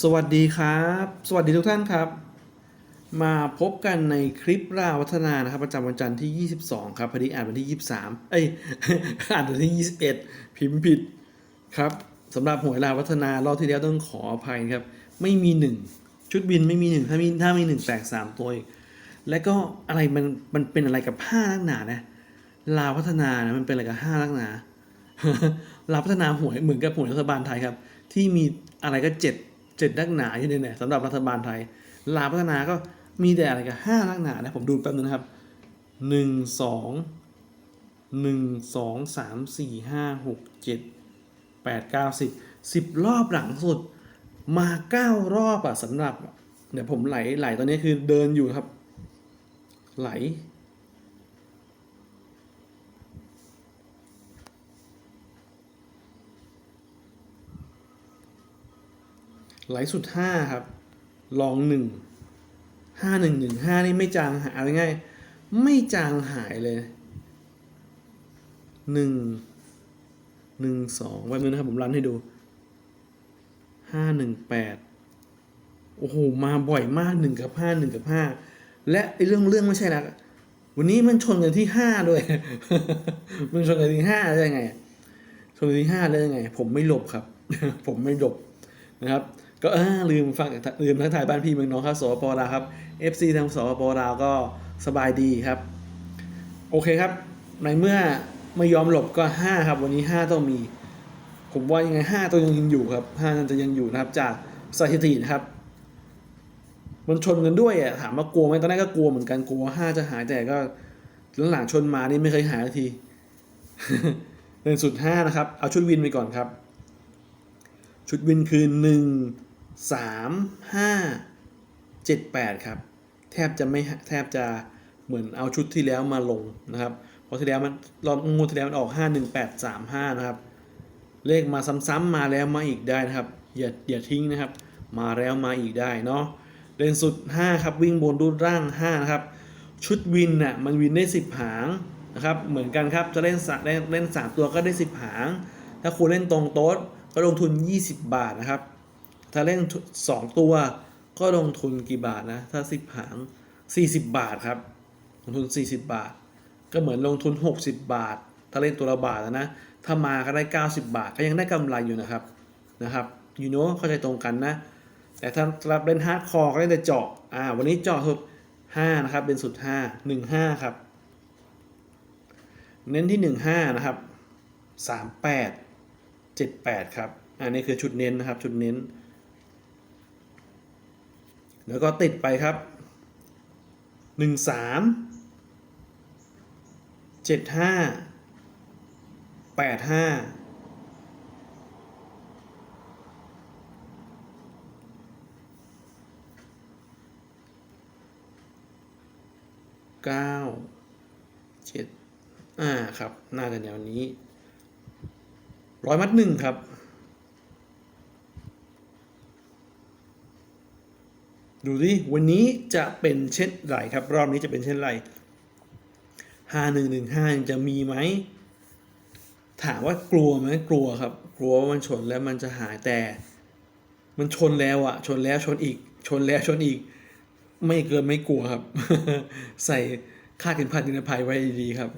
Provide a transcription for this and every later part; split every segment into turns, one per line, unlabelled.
สวัสดีครับ สวัสดีทุกท่านครับ มาพบกันในคลิปราวัฒนานะครับ ประจำวันจันทร์ที่ 22 ครับพอดีอ่านวันที่ 23 เอ้ยอ่านวันที่ 21 พิมพ์ผิดครับสำหรับหวยราวัฒนารอบที่แล้วต้องขออภัยครับ ไม่มี 1 ชุดบินไม่มี 1 ถ้ามีถ้ามี 1 แตก 3 ตัวอีกและก็อะไรมันมันเป็นอะไรกับ5ลักหนานะลาวัฒนานะมันเป็นอะไรกับ5ลักหนาลาวพัฒนาหวยเหมือนกับหวยรัฐบาลไทยครับ ที่มีอะไรก็เจ็ด เจ็ดลักหนาอยู่เนี่ยสำหรับรัฐบาลไทย ลาพัฒนาก็มีแต่อะไรกับห้าลักหนานะผมดูแป๊บนึงนะครับหนึ่งสองหนึ่งสองสามสี่ห้าหกเจ็ดแปดเก้าสิบสิบรอบหลังสุด มาเก้ารอบอะสำหรับ เดี๋ยวผมไหลไหลตอนนี้คือเดินอยู่ครับ ไหล ไหลสุดห้าครับ ลองหนึ่งห้าหนึ่งหนึ่งห้านี่ไม่จางหายเอาง่ายไม่จางหายเลยหนึ่งหนึ่งสองวันนึงนะครับ ผมรันให้ดูห้าหนึ่งแปดโอ้โห มาบ่อยมากหนึ่งกับห้าหนึ่งกับห้าและไอ้เรื่องเรื่องไม่ใช่ละวันนี้มันชนกันที่ห้าด้วย มันชนกันที่ห้าได้ยังไง ชนกันที่ห้าได้ยังไง ผมไม่หลบครับ ผมไม่หลบนะครับ ก็เออลืมฟังลืมทักทายบ้านพี่เมืองน้องครับสปปลาวครับ FC ทางสปปลาวก็สบายดีครับ โอเคครับ ในเมื่อไม่ยอมหลบก็ 5 ครับ วันนี้ 5 ต้องมี ผมว่ายังไง 5ตัวยังอยู่ครับ5นั่นจะยังอยู่นะครับ จากสถิตินะครับ มันชนกันด้วยอะถามว่ากลัวไหมตอนแรกก็กลัวเหมือนกันกลัวว่า5จะหายแต่ก็หลังๆชนมานี่ไม่เคยหายทีเป็นสุด5นะครับ เอาชุดวินไปก่อนครับ ชุดวินคือหนึ่ง สามห้าเจ็ดแปดครับ แทบจะไม่แทบจะเหมือนเอาชุดที่แล้วมาลงนะครับเพราะที่แล้วมันรอบงูที่แล้วมันออกห้าหนึ่งแปดสามห้านะครับ เลขมาซ้ำๆมาแล้วมาอีกได้นะครับ อย่าอย่าทิ้งนะครับ มาแล้วมาอีกได้เนาะเลนสุด 5 ครับ วิ่งบนรูดร่าง 5 นะครับ ชุดวินน่ะมันวินได้ 10 หางนะครับ เหมือนกันครับ จะเล่นสเล่นเล่น 3 ตัวก็ได้ 10 หาง ถ้าคุณเล่นตรงโต๊ดก็ลงทุน 20 บาทนะครับ ถ้าเล่น 2 ตัวก็ลงทุนกี่บาทนะ ถ้า 10 หาง 40 บาทครับ ลงทุน 40 บาท ก็เหมือนลงทุน 60 บาท ถ้าเล่นตัวละบาทนะ ถ้ามาก็ได้ 90 บาท ก็ยังได้กำไรอยู่นะครับ นะครับยูโนเข้าใจตรงกันนะ แต่ถ้ารับเล่นฮาร์ดคอร์ก็เล่นแต่เจาะ อ่า วันนี้เจาะสุด5นะครับ เป็นสุด 5 1 5 ครับ เน้นที่ 1 5 นะครับ 38 78 ครับ อันนี้คือชุดเน้นนะครับ ชุดเน้น แล้วก็ติดไปครับ1 3 7 5 8 5เก้าเจ็ดอ่า ครับ น่าจะแนวนี้ร้อยมัดหนึ่งครับ ดูดิวันนี้จะเป็นเช่นไรครับ รอบนี้จะเป็นเช่นไรห้าหนึ่งหนึ่งห้าจะมีไหม ถามว่ากลัวไหมกลัวครับ กลัวว่ามันชนแล้วมันจะหายแต่ มันชนแล้วอะชนแล้วชนอีก ชนแล้วชนอีก ไม่เกินไม่กลัวครับ ใส่คาดเข็มขัดนิรภัยไว้ดีครับ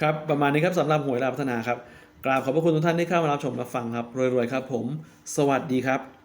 ครับ ประมาณนี้ครับสำหรับหวยราพัฒนาครับกราบขอบพระคุณทุกท่านที่เข้ามารับชมรับฟังครับรวยๆครับผม สวัสดีครับ